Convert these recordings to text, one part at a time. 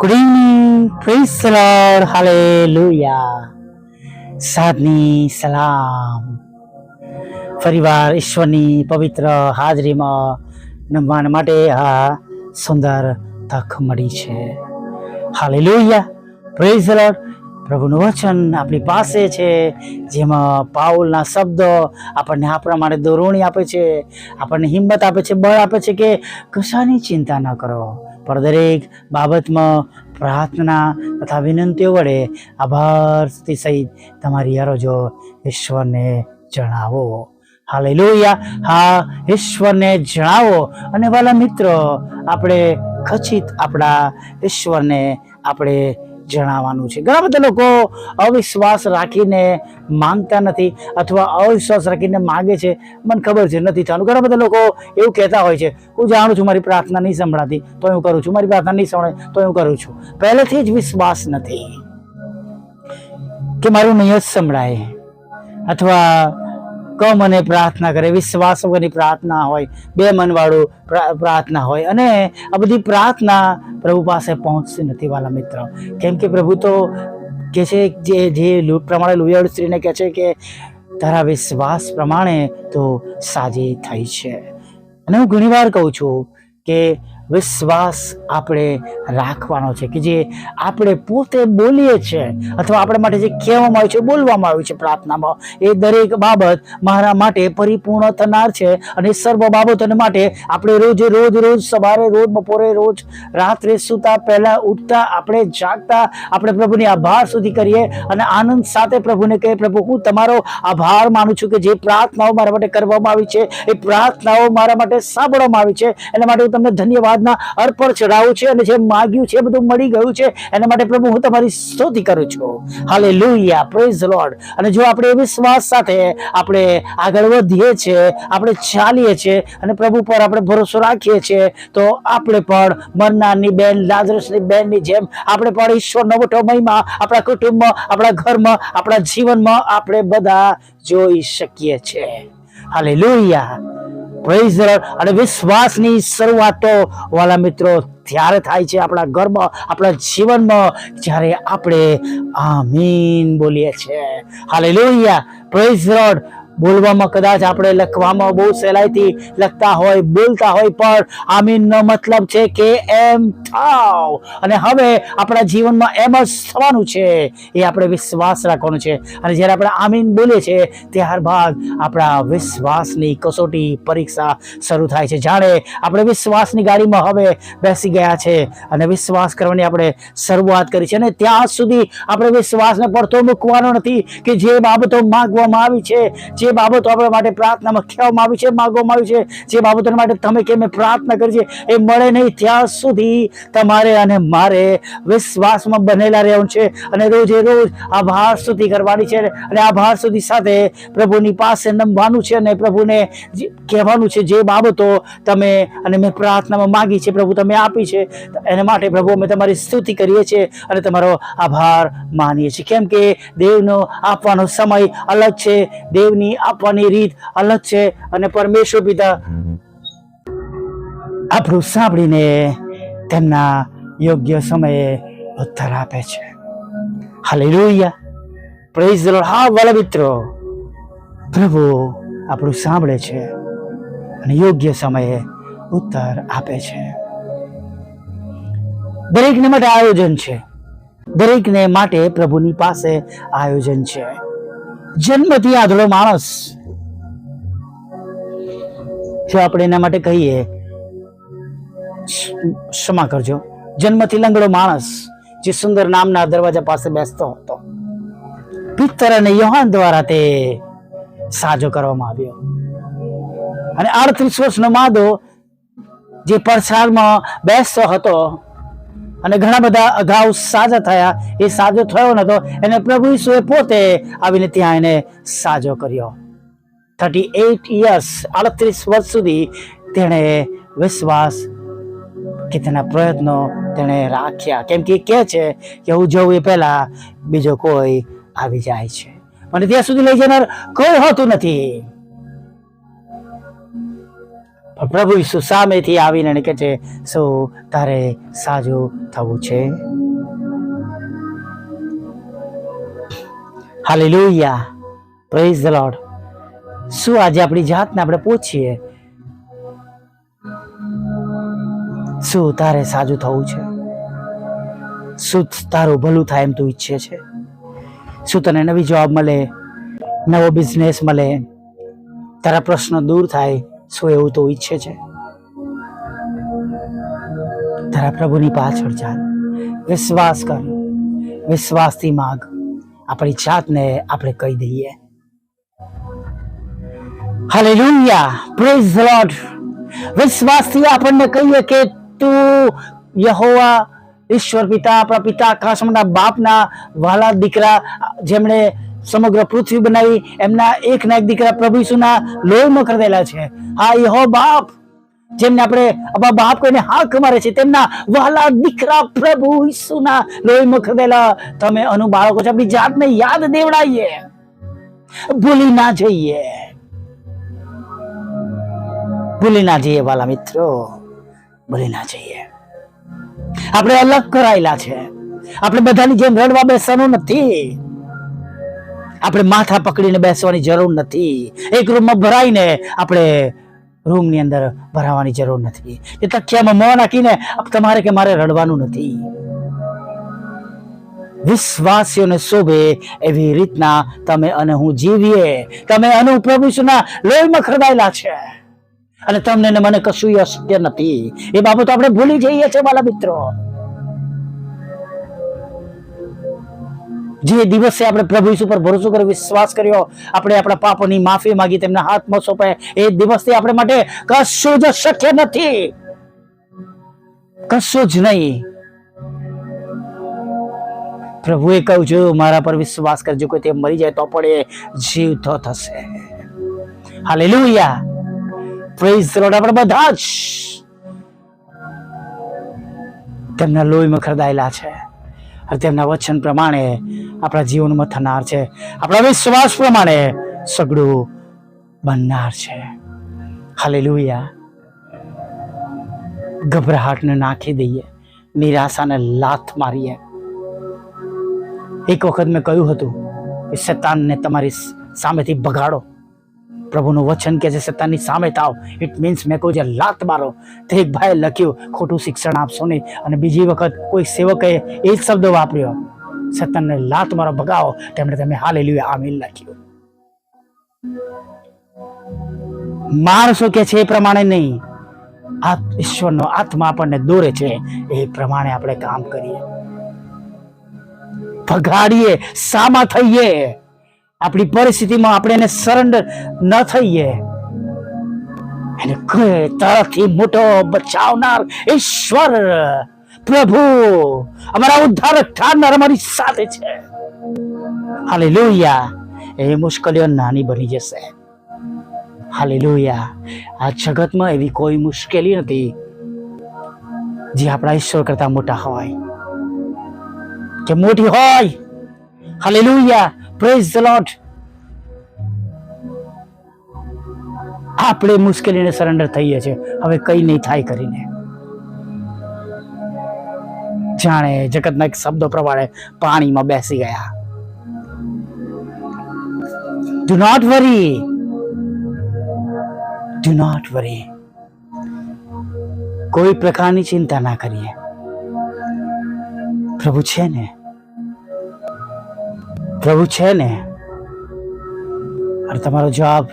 Good evening praise the lord hallelujah સાધની સલામ ફરીવાર ઈશ્વરની પવિત્ર હાજરીમાં નમવાના માટે આ સુંદર તક મળી છે હાલેલુયા પ્રેઝ ધ લોર્ડ પ્રભુનું વચન આપણી પાસે છે. જેમાં પાઉલના શબ્દો આપણને આપણા માટે દોરવણી આપે છે. આપણને હિંમત આપે છે, બળ આપે છે કે કશાની ચિંતા ન કરો. પણ દરેક બાબતમાં પ્રાર્થના તથા વિનંતીઓ વડે આભારથી સહિત તમારી અરજો ઈશ્વરને જણાવો. હાલેલુયા. હા, ઈશ્વરને જણાવો. અને વાલા મિત્રો, આપણે ખચિત આપણા ઈશ્વરને આપણે જણાવવાનું છે. ઘણા બધા લોકો અવિશ્વાસ રાખીને માંગતા નથી અથવા અવિશ્વાસ રાખીને માગે છે. મને ખબર છે, નથી થવાનું. ઘણા બધા લોકો એવું કહેતા હોય છે, હું જાણું છું, મારી પ્રાર્થના નહીં સંભળાતી, તો હું કરું છું. મારી પ્રાર્થના નહીં સંભળાય, તો હું કરું છું. પહેલેથી જ વિશ્વાસ નથી કે મારું નહીં જ સંભળાય. અથવા ક મને પ્રાર્થના કરે વિશ્વાસ વગરની પ્રાર્થના હોય, બે મનવાળું પ્રાર્થના હોય. અને આ બધી પ્રાર્થના પ્રભુ પાસે પહોંચતી નથી વાલા મિત્ર. કેમ કે પ્રભુ તો કે છે જે જે પ્રમાણે લુયાડ સ્ત્રીને કહે છે કે તારા વિશ્વાસ પ્રમાણે તો સાજી થઈ છે. અને હું ઘણીવાર કહું છું કે વિશ્વાસ આપણે રાખવાનો છે કે જે આપણે પોતે બોલીએ છીએ અથવા આપણા માટે જે કહેવામાં આવ્યું છે, બોલવામાં આવ્યું છે પ્રાર્થનામાં. એ દરેક બાબત મારા માટે પરિપૂર્ણ થનાર છે અને સર્વ બાબતોને માટે આપણે રોજ રોજ રોજ સવારે, રોજ, બપોરે, રોજ, રાત્રે સૂતા પહેલાં ઉઠતા આપણે જાગતા આપણે પ્રભુની આભાર સુધી કરીએ અને આનંદ સાથે પ્રભુને કહીએ, પ્રભુ, હું તમારો આભાર માનું છું કે જે પ્રાર્થનાઓ મારા માટે કરવામાં આવી છે, એ પ્રાર્થનાઓ મારા માટે સાંભળવામાં આવી છે. એના માટે હું તમને ધન્યવાદના અર્પણ ચઢાવું છે અને જે માગ્યું છે બધું મળી ગયું છે. એના માટે પ્રભુ હું તમારી સ્તુતિ કરું છું. હાલે લુયા પ્રેઝ લોર્ડ અને જો આપણે વિશ્વાસ સાથે આપણે આગળ વધીએ છીએ, આપણે ચાલીએ છીએ અને પ્રભુ પર આપણે ભરોસો રાખીએ છીએ, તો આપણે પણ મરનારની બેન લાજરસની બેનની જેમ આપણે પણ ઈશ્વરનો મોટો મહિમા, આપણા કુટુંબમાં આપણા ઘરમાં, આપણા જીવનમાં આપણે બધા જોઈ શકીએ છીએ. હાલે હાલેલુયા પ્રેઝ અને વિશ્વાસની શરૂઆત વાલા મિત્રો ત્યારે થાય છે આપણા ઘરમાં આપણા જીવનમાં, જ્યારે આપણે આમીન બોલીએ છીએ. હાલે લોહિયા પ્રેઝ બોલવામાં કદાચ આપણે લખવામાં બહુ સહેલાઈથી લખતા હોય, બોલતા હોય, પણ આમીનનો મતલબ છે કે એમ થાવ. અને હવે આપણા જીવનમાં એમ જ થવાનું છે, એ આપણે વિશ્વાસ રાખવાનો છે. અને જ્યારે આપણે આમીન બોલીએ છીએ, ત્યારબાદ આપણા વિશ્વાસની કસોટી પરીક્ષા શરૂ થાય છે. જાણે આપણે વિશ્વાસની ગાડીમાં હવે બેસી ગયા છે અને વિશ્વાસ કરવાની આપણે શરૂઆત કરી છે. અને ત્યાં સુધી આપણે વિશ્વાસને પડતો મૂકવાનો નથી કે જે બાબતો માગવામાં આવી છે, જે બાબતો આપણા માટે પ્રાર્થનામાં કહેવામાં આવી છે, માગવામાં આવી છે, જે બાબતો માટે તમે કે પ્રાર્થના કરી છે, એ મળે નહીં ત્યાં સુધી તમારે અને મારે વિશ્વાસમાં બનેલા રહેવાનું છે. અને રોજે રોજ આભાર સ્તુતિ કરવાની છે અને આભાર સ્તુતિ સાથે પ્રભુની પાસે નમવાનું છે અને પ્રભુને જે- કહેવાનું છે, જે બાબતો તમે અને મેં પ્રાર્થનામાં માગી છે, પ્રભુ તમે આપી છે, એના માટે પ્રભુ અમે તમારી સ્તુતિ કરીએ છીએ અને તમારો આભાર માનીએ છીએ. કેમ કે દેવનો આપવાનો સમય અલગ છે, દેવની આપવાની રીત અલગ છે અને પરમેશ્વર પિતા આપણું સાંભળીને તેમના યોગ્ય સમયે ઉત્તર આપે છે. હાલેલુયા. પ્રેઝ ધ હા, વાલા મિત્રો. પ્રભુ આપણું સાંભળે છે અને યોગ્ય સમયે ઉત્તર આપે છે. દરેકને માટે આયોજન છે. દરેકને માટે પ્રભુની પાસે આયોજન છે. જન્મથી આધળો માણસ. જો આપણે એના માટે કહીએ ક્ષ- ક્ષમા કરજો. જન્મથી લંગડો માણસ, જે સુંદર નામના દરવાજા પાસે બેસતો હતો. પિત્તર અને યોહાન દ્વારા તે સાજો કરવામાં આવ્યો. અને આડત્રીસ વર્ષનો માદો, જે પરસારમાં બેસતો હતો અને ઘણા બધા અગાઉ સાજા થયા. એ સાજો થયો નતો. એને પ્રભુ ઈસુએ પોતે આવીને ત્યાં એને સાજો કર્યો. થર્ટી એઇટ યર્સ આડત્રીસ વર્ષ સુધી તેણે વિશ્વાસ કે તેના પ્રયત્નો તેણે રાખ્યા. કેમ કે કહે છે કે હું જવું એ પહેલાં બીજો કોઈ આવી જાય છે. મને ત્યાં સુધી લઈ જનાર કોઈ હોતું નથી. પ્રભુ ઈસુ સામેથી આવીને અને કહે છે, સૌ તારે સાજું થવું છે. હાલી લોહિયા પ્રેઝ ધ લોડ શું આજે આપણી જાતને આપણે પૂછીએ? શું તારે સાજું થવું છે? શું તારું ભલું થાય એમ તું ઈચ્છે છે? શું તને નવી જોબ મળે? નવો બિઝનેસ મળે? તારા પ્રશ્નો દૂર થાય? શું એવું તો ઈચ્છે છે? તારા પ્રભુની પાછળ ચાલ. વિશ્વાસ કર. વિશ્વાસથી માગ. આપણી જાતને આપણે કહી દઈએ. હાલેલુયા પ્રેઝ લોર્ડ વિશ્વાસથી આપણને કહીએ કે તું યહોવા, ઈશ્વર પિતા, આપણા પિતા આકાશના બાપના વાલા, દીકરા, જેમણે સમગ્ર પૃથ્વી બનાવી એમના એક ના એક દીકરા પ્રભુ ઈસુના લોહીમાં ખરીદેલા છે. હા, યહો બાપ! જેમને આપણે અબા બાપ કોઈને હાક મારે છે, તેમના વહાલા દીકરા પ્રભુ ઈસુના લોહીમાં ખરીદેલા તમે અનુ બાળકો છો, આપણી જાતને યાદ દેવડાવીએ ભૂલી ના જઈએ. ભૂલી ના જઈએ વાલા મિત્રો, ભૂલી ના જઈએ. આપણે અલગ કરાયેલા છે. આપણે બધાની જેમ રડવા બેસવાનું નથી. આપણે માથા પકડીને બેસવાની જરૂર નથી. એક રૂમમાં ભરાઈને આપણે રૂમની અંદર ભરાવાની જરૂર નથી. એ તકિયામાં મોં નાખીને તમારે કે મારે રડવાનું નથી. વિશ્વાસીઓને શોભે એવી રીતના તમે અને હું જીવીએ. તમે અનુ પ્રભુના લોહીમાં ખરડાયેલા છે. અને તમને મને કશું અશક્ય નથી. એ બાબતો આપણે ભૂલી જઈએ છીએ મારા મિત્રો. જે દિવસે આપણે પ્રભુ ઈસુ પર ભરોસો કર્યો, વિશ્વાસ કર્યો, આપણે આપણા પાપોની માફી માંગી, તેમના હાથમાં સોંપાય, એ દિવસથી આપણે માટે કશું જ શક્ય નથી. કશું જ નહીં. પ્રભુએ કહ્યું છે મારા પર વિશ્વાસ કરજો, કોઈ તે મરી જાય તો પણ એ જીવતો થશે. હાલેલુયા. પ્રેઝ ધ લોર્ડ આપણે બધા જ તેમના લોહીમાં ખરદાયેલા છે. અને તેમના વચન પ્રમાણે આપણા જીવનમાં થનાર છે. આપણા વિશ્વાસ પ્રમાણે સગડું બનનાર છે. હાલેલુયા. ગભરાહટને નાખી દઈએ, નિરાશાને લાથ મારીએ. એક વખત મેં કહ્યું હતું કે, શેતાનને તમારી સામેથી ભગાડો. પ્રભુનું વચન કે છે સત્તાની સામે થાવ. ઇટ મીન્સ મેં કહું છે લાત મારો. તે એક ભાઈએ લખ્યું, ખોટું શિક્ષણ આપશો નહીં. અને બીજી વખત કોઈ સેવકે એ જ શબ્દ વાપર્યો, સત્તાને લાત મારો ભગાવો. તેમણે તમે હાલે લ્યું આમીલ લખ્યું. માણસો કે છે એ પ્રમાણે નહીં. આ ઈશ્વરનો આત્મા આપણને દોરે છે. એ પ્રમાણે આપણે કામ કરીએ. ભગાડીએ, સામા થઈએ. આપણી પરિસ્થિતિમાં આપણે એને સરેન્ડર ન થઈએ. એને તારાથી મોટો બચાવનાર ઈશ્વર, પ્રભુ, અમારા ઉદ્ધારક ઠારનાર અમારી સાથે છે. હાલેલુયા. એ મુશ્કેલીઓ નાની બની જશે. હાલે લોહિયા આ જગતમાં એવી કોઈ મુશ્કેલી નથી જે આપણા ઈશ્વર કરતા મોટા હોય. કે મોટી હોય. હાલેલુયા. પ્રેઝ ધ લોર્ડ આપણે મુશ્કેલીને સરેન્ડર થઈએ છીએ. હવે કઈ નહીં થાય કરીને. જાણે જગતના એક શબ્દો પ્રમાણે પાણીમાં બેસી ગયા. Do not worry do not worry કોઈ પ્રકારની ચિંતા ના કરીએ. પ્રભુ છે ને પ્રભુ છે ને? અને તમારો જવાબ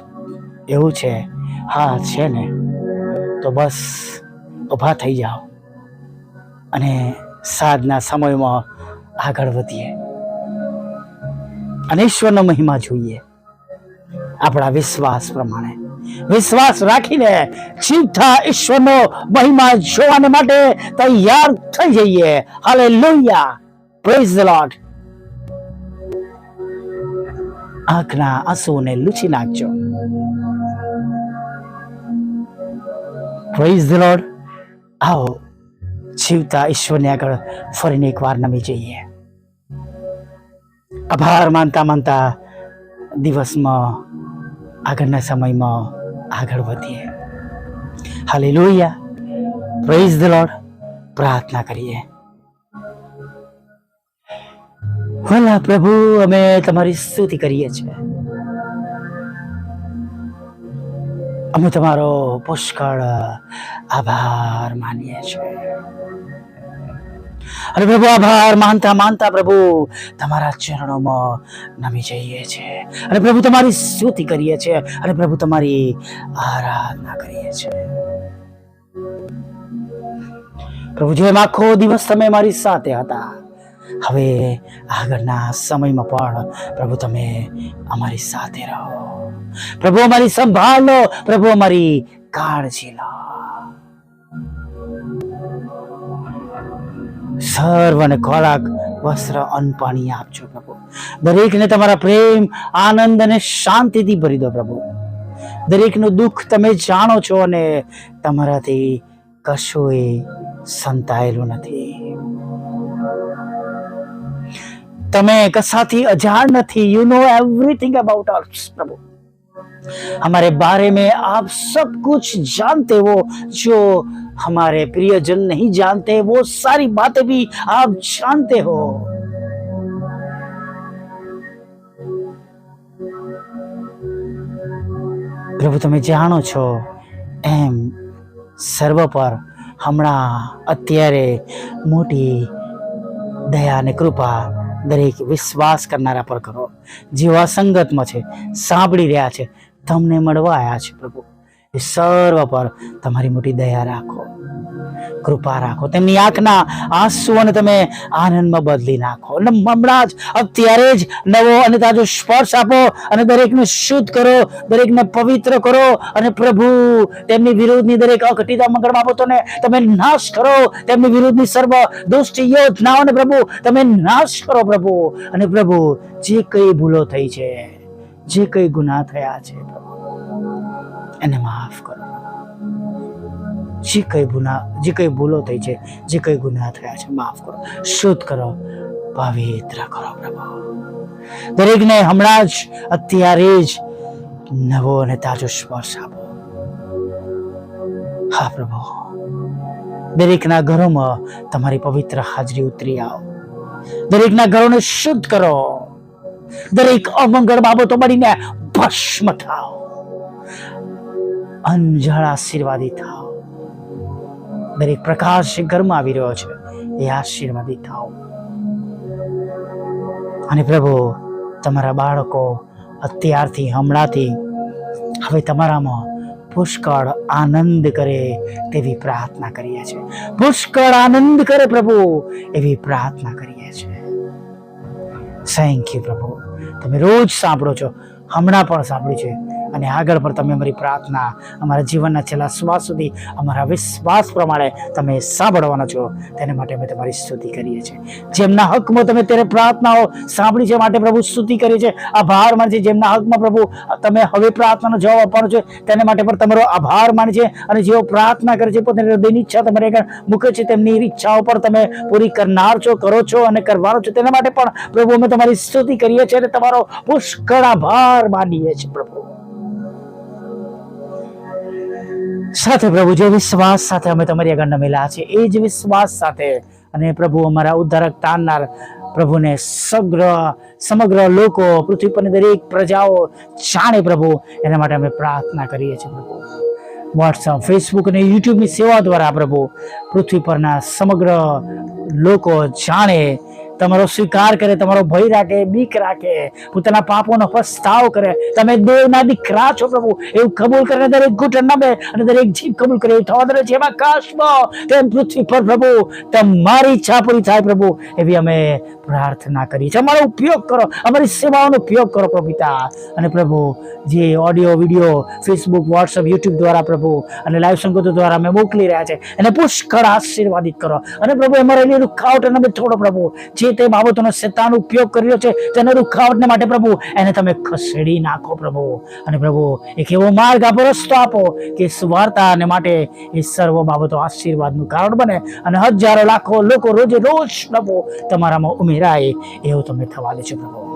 એવું છે, હા, છે ને. તો બસ ઊભા થઈ જાઓ અને સાધના સમયમાં આગળ વધીએ. અને ઈશ્વરનો મહિમા જોઈએ. આપણા વિશ્વાસ પ્રમાણે. વિશ્વાસ રાખીને ચિંતા ઈશ્વરનો મહિમા જોવાને માટે તૈયાર થઈ જઈએ. હાલે લોહિયા પ્રેઝ ધ આંખના આંસુઓને લૂછી નાખજો. પ્રેઝ ધ લોર્ડ આવો, જીવતા ઈશ્વરને આગળ ફરીને એકવાર નમી જઈએ. આભાર માનતા માનતા દિવસમાં, આગળના સમયમાં આગળ વધીએ. હાલે લોહિયા પ્રેઝ ધ લોર્ડ પ્રાર્થના કરીએ. ભલા પ્રભુ, અમે તમારી સ્તુતિ કરીએ છીએ. અમે તમારો પુષ્કળ આભાર માનીએ છીએ. અને પ્રભુ, આભાર, માનતા માનતા પ્રભુ, તમારા ચરણોમાં નમી જઈએ છીએ. અને પ્રભુ, તમારી સ્તુતિ કરીએ છીએ. અને પ્રભુ, તમારી આરાધના કરીએ છીએ. પ્રભુ, જેમ આખો દિવસ તમે મારી સાથે હતા હવે આગળના સમયમાં પણ પ્રભુ તમે અમારી સાથે રહો. પ્રભુ અમારી સંભાળ. લો પ્રભુ અમારી કાળજી લો. સર્વને ખોરાક, વસ્ત્ર, અન્ન, પાણી આપજો પ્રભુ. દરેકને તમારા પ્રેમ, આનંદ અને શાંતિથી ભરી દો પ્રભુ. દરેકનું દુઃખ તમે જાણો છો અને તમારાથી કશું એ સંતાયેલું નથી. તમે કસાથી અજાણ નથી you know everything about us प्रभु हमारे बारे में आप सब कुछ जानते हो जो हमारे प्रियजन नहीं जानते वो सारी बातें भी आप जानते हो પ્રભુ તમે જાણો છો એમ સર્વ પર હમણાં અત્યારે મોટી દયા અને કૃપા દરેક વિશ્વાસ કરનારા પર કરો. જેવા સંગતમાં છે, સાંભળી રહ્યા છે, તમને મળવા આવ્યા છે પ્રભુ. એ સર્વ પર તમારી મોટી દયા રાખો. કૃપા રાખો. તેમની આંખના આંસુઓને તમે આનંદમાં બદલી નાખો. અને હમણાં જ અત્યારે જ નવો અને તાજો સ્પર્શ આપો અને દરેકને શુદ્ધ કરો, દરેકને પવિત્ર કરો. અને પ્રભુ, તેમની વિરુદ્ધની દરેક અઘટિતા મંગળ બાબતોને તમે નાશ કરો. તેમની વિરુદ્ધની સર્વ દુષ્ટ યોજનાઓને પ્રભુ, તમે નાશ કરો પ્રભુ. અને પ્રભુ, જે કઈ ભૂલો થઈ છે, જે કઈ ગુનાહ થયા છે એને માફ કરો. જે કંઈ ગુના, જે કંઈ ભૂલો થઈ છે, જે કંઈ ગુનાહ થયા છે, માફ કરો. શુદ્ધ કરો, પવિત્ર કરો પ્રભુ. દરેકને હમણાં જ, અત્યારે જ નવો અને તાજો સ્પર્શ આપો. હા, પ્રભુ. દરેકના ઘરોમાં તમારી પવિત્ર હાજરી ઉતરી આવો. દરેકના ઘરોને શુદ્ધ કરો. દરેક અમંગળ બાબતો મળીને ભસ્મ થાઓ. અંજળ આશીર્વાદી થાઓ. દરેક પ્રકાશ ઘરમાં આવી રહ્યો છે. એ આશીર્વાદી થાઓ. અને પ્રભુ, તમારા બાળકો અત્યારથી, હમણાંથી હવે તમારામાં પુષ્કળ આનંદ કરે તેવી પ્રાર્થના કરીએ છીએ. પુષ્કળ આનંદ કરે પ્રભુ એવી પ્રાર્થના કરીએ છીએ. થેન્ક યુ પ્રભુ. તમે રોજ સાંભળો છો. હમણાં પણ સાંભળ્યું છે. અને આગળ પણ તમે અમારી પ્રાર્થના, અમારા જીવનના છેલ્લા શ્વાસ સુધી, અમારા વિશ્વાસ પ્રમાણે તમે સાંભળવાના છો. તેને માટે અમે તમારી સ્તુતિ કરીએ છીએ. જેમના હકમાં તમે ત્યારે પ્રાર્થનાઓ સાંભળી છે માટે પ્રભુ સ્તુતિ કરીએ છીએ. આભાર માને છે જેમના હકમાં પ્રભુ તમે હવે પ્રાર્થનાનો જવાબ આપવાનો છે, તેને માટે પણ તમારો આભાર માને છે અને જેઓ પ્રાર્થના કરે છે, પોતાની હૃદયની ઈચ્છા તમારે આગળ મૂકે છે, તેમની ઈચ્છાઓ પર તમે પૂરી કરનાર છો, કરો છો અને કરવાનો છો. તેના માટે પણ પ્રભુ અમે તમારી સ્તુતિ કરીએ છીએ અને તમારો પુષ્કળ આભાર માનીએ છીએ પ્રભુ. સાથે પ્રભુ, જે વિશ્વાસ સાથે અમે તમારી આગળ નમેલા છે એ જ વિશ્વાસ સાથે અને પ્રભુ અમારા ઉદ્ધારક તારનાર પ્રભુને સગ્ર સમગ્ર લોકો, પૃથ્વી પરની દરેક પ્રજાઓ જાણે પ્રભુ, એના માટે અમે પ્રાર્થના કરીએ છીએ પ્રભુ. વોટ્સઅપ ફેસબુક અને યુટ્યુબની સેવા દ્વારા પ્રભુ, પૃથ્વી પરના સમગ્ર લોકો જાણે તમારો સ્વીકાર કરે, તમારો ભય રાખે, બીક રાખે, પોતાના પાપોનો પસ્તાવ કરે. તમે દેવના દીકરા છો પ્રભુ. એવું કબૂલ કરે દરેક ઘૂંટણ નમે અને દરેક જીભ કબૂલ કરે. એવું થવા દરે છે એમાં કાશમાં. તેમ પૃથ્વી પર પ્રભુ. તમારી ઈચ્છા પૂરી થાય પ્રભુ. એવી અમે પ્રાર્થના કરી છે અમારો ઉપયોગ કરો. અમારી સેવાઓનો ઉપયોગ કરો પ્રભુ અને પ્રભુ, જે audio video Facebook WhatsApp YouTube દ્વારા પ્રભુ, અને લાઈવ સંગતો દ્વારા અમે મોકલી રહ્યા છે, એને પુષ્કળ આશીર્વાદિત કરો. અને પ્રભુ એમાં રહેલી રૂખાવટ અને છોડો પ્રભુ. જે તે બાબતોનો શેતાન ઉપયોગ કર્યો છે, તેના રૂખાવટને માટે પ્રભુ, એને તમે ખસેડી નાખો પ્રભુ. અને પ્રભુ, એક એવો માર્ગ આપો, રસ્તો આપો, કે સ્વાર્થાને માટે એ સર્વ બાબતો આશીર્વાદનું કારણ બને. અને હજારો લાખો લોકો રોજે રોજ પ્રભુ તમારામાં ઉમેરાય એવું તમે થવા દેજો પ્રભુ.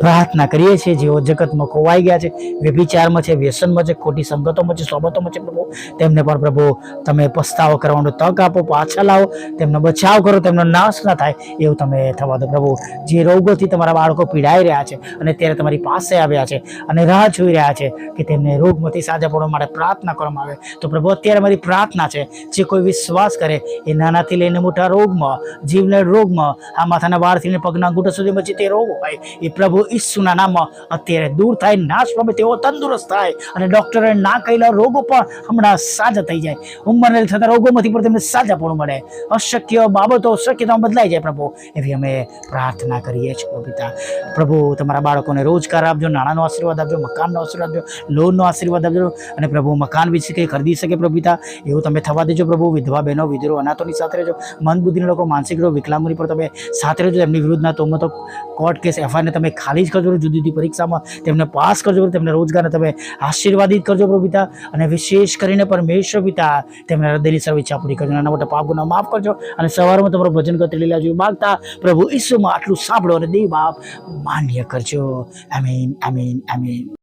પ્રાર્થના કરીએ છીએ, જેઓ જગતમાં ખોવાઈ ગયા છે, વ્યભિચારમાં છે, વ્યસનમાં છે, ખોટી સંગતોમાં છે, સોબતોમાં છે, પ્રભુ, તેમને પણ પ્રભુ તમે પસ્તાવો કરવાનો તક આપો, પાછા લાવો, તેમનો બચાવ કરો, તેમનો નાશ ના થાય, એવું તમે થવા દો, પ્રભુ. જે રોગોથી તમારા બાળકો પીડાઈ રહ્યા છે અને ત્યારે તમારી પાસે આવ્યા છે અને રાહ જોઈ રહ્યા છે કે તેમને રોગમાંથી સાજા પડવા માટે પ્રાર્થના કરવામાં આવે, તો પ્રભુ, અત્યારે મારી પ્રાર્થના છે, જે કોઈ વિશ્વાસ કરે એ નાનાથી લઈને મોટા રોગમાં, જીવલેણ રોગમાં, આ માથાના વાળથી પગના અંગૂઠા સુધીમાં જે તે રોગ હોય, એ પ્રભુ ઈસુના નામમાં અત્યારે દૂર થાય, નાશ પામે તેઓ તંદુરસ્ત થાય. અને ડોક્ટરે ના કહેલા રોગો પણ હમણાં સાજા થઈ જાય. ઉંમરને થતા રોગોમાંથી પણ તેમને સાજા પણ મળે. અશક્ય બાબતો, શક્યતાઓ બદલાઈ જાય પ્રભુ. એવી અમે પ્રાર્થના કરીએ છીએ પિતા. પ્રભુ, તમારા બાળકોને રોજગાર આપજો, નાણાંનો આશીર્વાદ આપજો, મકાનનો આશીર્વાદ આપજો, લોનનો આશીર્વાદ આપજો. અને પ્રભુ, મકાન વેચી શકે ખરીદી શકે પ્રભુ પિતા? એવું તમે થવા દેજો પ્રભુ. વિધવા બહેનો વિધરો અનાથોની સાથે રહેજો. મન બુદ્ધિના લોકો, માનસિક રોગ, વિકલાંગોની પર તમે સાથે રહેજો. એમની વિરુદ્ધના તો કોર્ટ કેસ એફઆઈઆરને તમે ખાલી જ કરજો જુદી જુદી પરીક્ષામાં તેમને પાસ કરજો તેમને રોજગારને તમે આશીર્વાદિત કરજો પ્રભુ પિતા, અને વિશેષ કરીને પરમેશ્વર પિતા, તેમને હૃદયની સર્વ ઈચ્છા પૂરી કરજો, નાના મોટા પાપ ગુના માફ કરજો, અને સવારમાં તમારું ભજન કરતી લીલા જોયું માગતા પ્રભુ ઈસુમાં આટલું સાંભળો અને દેવ બાપ માન્ય કરજો. આમીન આમીન આમીન.